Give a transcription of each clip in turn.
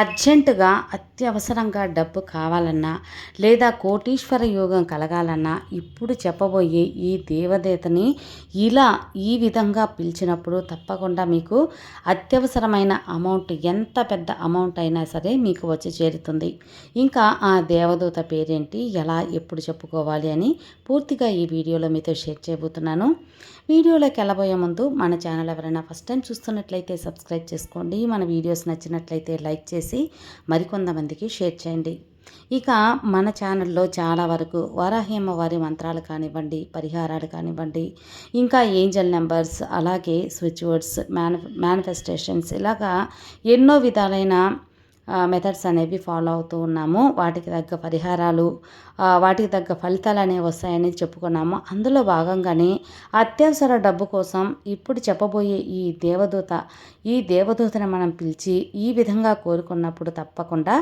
అర్జెంటుగా అత్యవసరంగా డబ్బు కావాలన్నా లేదా కోటీశ్వర యోగం కలగాలన్నా ఇప్పుడు చెప్పబోయే ఈ దేవదేతని ఇలా ఈ విధంగా పిలిచినప్పుడు తప్పకుండా మీకు అత్యవసరమైన అమౌంట్ ఎంత పెద్ద అమౌంట్ అయినా సరే మీకు వచ్చి చేరుతుంది. ఇంకా ఆ దేవదూత పేరేంటి? ఎలా? ఎప్పుడు చెప్పుకోవాలి అని పూర్తిగా ఈ వీడియోలో మీతో షేర్ చేయబోతున్నాను. వీడియోలోకి వెళ్ళబోయే ముందు మన ఛానల్ ఎవరైనా ఫస్ట్ టైం చూస్తున్నట్లయితే సబ్స్క్రైబ్ చేసుకోండి. మన వీడియోస్ నచ్చినట్లయితే లైక్ చేసి మరికొంతమందికి షేర్ చేయండి. ఇక మన ఛానల్లో చాలా వరకు వారాహి వారి మంత్రాలు కానివ్వండి పరిహారాలు కానివ్వండి ఇంకా ఏంజల్ నెంబర్స్ అలాగే స్విచ్ వర్డ్స్ మేన మేనిఫెస్టేషన్స్ ఇలాగా ఎన్నో విధాలైన మెథడ్స్ అనేవి ఫాలో అవుతూ ఉన్నాము. వాటికి తగ్గ పరిహారాలు వాటికి తగ్గ ఫలితాలు అనేవి వస్తాయని చెప్పుకున్నాము. అందులో భాగంగానే అత్యవసర డబ్బు కోసం ఇప్పుడు చెప్పబోయే ఈ దేవదూత ఈ దేవదూతని మనం పిలిచి ఈ విధంగా కోరుకున్నప్పుడు తప్పకుండా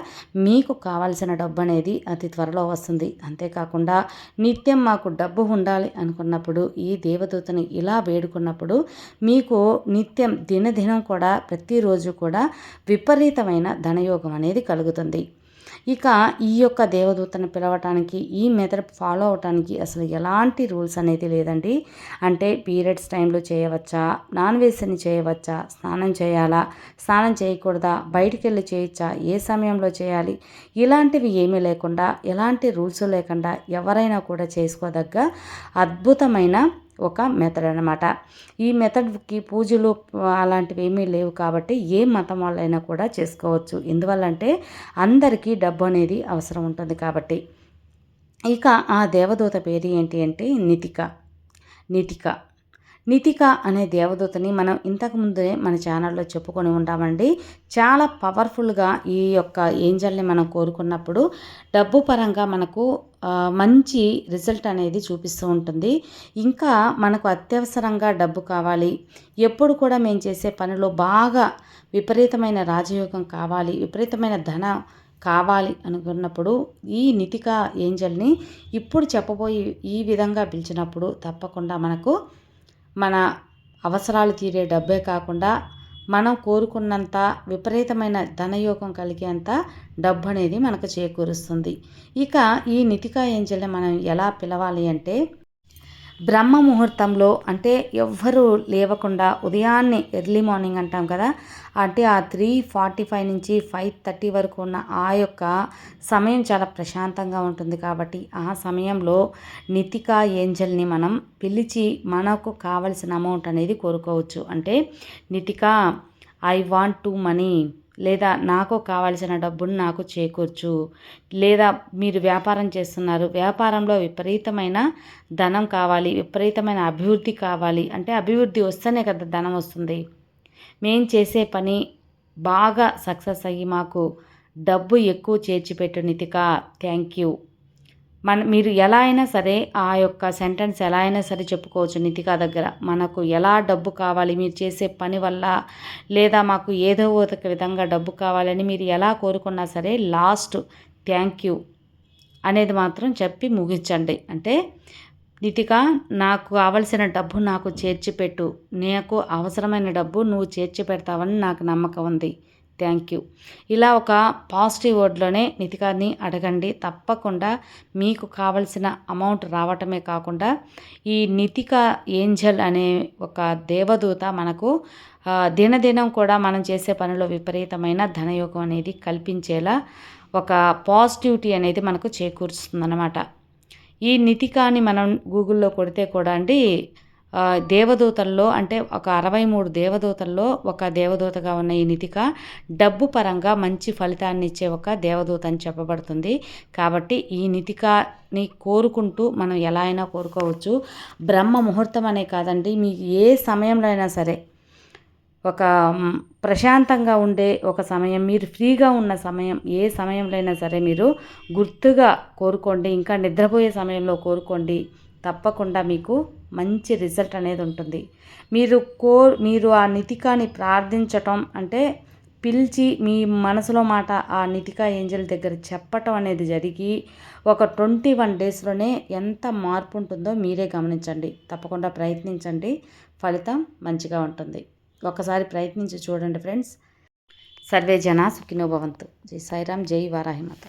మీకు కావాల్సిన డబ్బు అనేది అతి త్వరలో వస్తుంది. అంతేకాకుండా నిత్యం మాకు డబ్బు ఉండాలి అనుకున్నప్పుడు ఈ దేవదూతని ఇలా వేడుకున్నప్పుడు మీకు నిత్యం దినదినం కూడా ప్రతిరోజు కూడా విపరీతమైన ధనయోగం ఉపయోగం అనేది కలుగుతుంది. ఇక ఈ యొక్క దేవదూతను పిలవటానికి ఈ మెథడ్ ఫాలో అవటానికి అసలు ఎలాంటి రూల్స్ అనేది లేదండి. అంటే పీరియడ్స్ టైంలో చేయవచ్చా? నాన్ వెజ్ని చేయవచ్చా? స్నానం చేయాలా? స్నానం చేయకూడదా? బయటికి వెళ్ళి చేయొచ్చా ఏ సమయంలో చేయాలి? ఇలాంటివి ఏమీ లేకుండా ఎలాంటి రూల్స్ లేకుండా ఎవరైనా కూడా చేసుకోదగ్గ అద్భుతమైన ఒక మెథడ్ అనమాట ఈ మెథడ్కి పూజలు అలాంటివి ఏమీ లేవు కాబట్టి ఏ మతం వాళ్ళైనా కూడా చేసుకోవచ్చు. ఎందువల్లంటే అందరికీ డబ్బు అనేది అవసరం ఉంటుంది కాబట్టి. ఇక ఆ దేవదూత పేరు ఏంటి అంటే నితిక నితిక నితిక అనే దేవదూతని మనం ఇంతకుముందే మన ఛానల్లో చెప్పుకొని ఉంటామండి. చాలా పవర్ఫుల్గా ఈ యొక్క ఏంజల్ని మనం కోరుకున్నప్పుడు డబ్బు పరంగా మనకు మంచి రిజల్ట్ అనేది చూపిస్తూ ఉంటుంది. ఇంకా మనకు అత్యవసరంగా డబ్బు కావాలి. ఎప్పుడు కూడా మేము చేసే పనిలో బాగా విపరీతమైన రాజయోగం కావాలి విపరీతమైన ధన కావాలి అనుకున్నప్పుడు ఈ నితిక ఏంజల్ని ఇప్పుడు చెప్పబోయి ఈ విధంగా పిలిచినప్పుడు తప్పకుండా మనకు మన అవసరాలు తీరే డబ్బే కాకుండా మనం కోరుకున్నంత విపరీతమైన ధనయోగం కలిగేంత డబ్బు అనేది మనకు చేకూరుస్తుంది. ఇక ఈ నితికా ఏంజల్ని మనం ఎలా పిలవాలి అంటే బ్రహ్మ ముహూర్తంలో అంటే ఎవ్వరూ లేవకుండా ఉదయాన్నే ఎర్లీ మార్నింగ్ అంటాం కదా అంటే ఆ త్రీ ఫార్టీ ఫైవ్ నుంచి ఫైవ్ థర్టీ వరకు ఉన్న ఆ యొక్క సమయం చాలా ప్రశాంతంగా ఉంటుంది కాబట్టి ఆ సమయంలో నితికా ఏంజల్ని మనం పిలిచి మనకు కావలసిన అమౌంట్ అనేది కోరుకోవచ్చు. అంటే Nitika I want to money లేదా నాకు కావాల్సిన డబ్బును నాకు చేకూర్చు. లేదా మీరు వ్యాపారం చేస్తున్నారు. వ్యాపారంలో విపరీతమైన ధనం కావాలి విపరీతమైన అభివృద్ధి కావాలి. అంటే అభివృద్ధి వస్తేనే కదా ధనం వస్తుంది. మేం చేసే పని బాగా సక్సెస్ అయ్యి మాకు డబ్బు ఎక్కువ చేర్చిపెట్టు నితిక. Thank you. మన మీరు ఎలా అయినా సరే ఆ యొక్క సెంటెన్స్ ఎలా అయినా సరే చెప్పుకోవచ్చు నితికా దగ్గర. మనకు ఎలా డబ్బు కావాలి మీరు చేసే పని వల్ల లేదా మాకు ఏదో ఒక విధంగా డబ్బు కావాలని మీరు ఎలా కోరుకున్నా సరే లాస్ట్ థ్యాంక్ యూ అనేది మాత్రం చెప్పి ముగించండి. అంటే నితిక నాకు కావలసిన డబ్బు నాకు చేర్చిపెట్టు. నీకు అవసరమైన డబ్బు నువ్వు చేర్చి పెడతావని నాకు నమ్మకం ఉంది. థ్యాంక్ యూ ఇలా ఒక పాజిటివ్ వర్డ్లోనే నితికాని అడగండి. తప్పకుండా మీకు కావలసిన అమౌంట్ రావటమే కాకుండా ఈ నితిక ఏంజల్ అనే ఒక దేవదూత మనకు దినదినం కూడా మనం చేసే పనిలో విపరీతమైన ధనయోగం అనేది కల్పించేలా ఒక పాజిటివిటీ అనేది మనకు చేకూరుస్తుందన్నమాట. ఈ నితికాని మనం గూగుల్లో కొడితే కూడా అండి దేవదూతల్లో అంటే ఒక అరవై మూడు దేవదూతల్లో ఒక దేవదూతగా ఉన్న ఈ నితిక డబ్బు పరంగా మంచి ఫలితాన్ని ఇచ్చే ఒక దేవదూత అని చెప్పబడుతుంది. కాబట్టి ఈ నితికని కోరుకుంటూ మనం ఎలా అయినా కోరుకోవచ్చు. బ్రహ్మ ముహూర్తం అనే కాదండి మీకు ఏ సమయంలో అయినా సరే ఒక ప్రశాంతంగా ఉండే ఒక సమయం మీరు ఫ్రీగా ఉన్న సమయం ఏ సమయంలో అయినా సరే మీరు గుర్తుగా కోరుకోండి ఇంకా నిద్రపోయే సమయంలో కోరుకోండి. తప్పకుండా మీకు మంచి రిజల్ట్ అనేది ఉంటుంది. మీరు కో మీరు ఆ నితికాని ప్రార్థించటం అంటే పిలిచి మీ మనసులో మాట ఆ నితికా ఏంజల్ దగ్గర చెప్పటం అనేది జరిగి ఒక ట్వంటీ వన్ డేస్లోనే ఎంత మార్పు ఉంటుందో మీరే గమనించండి. తప్పకుండా ప్రయత్నించండి. ఫలితం మంచిగా ఉంటుంది. ఒకసారి ప్రయత్నించి చూడండి ఫ్రెండ్స్. సర్వే జన సుఖినోభవంతు జై సాయిరామ్ జై వారాహిమాత.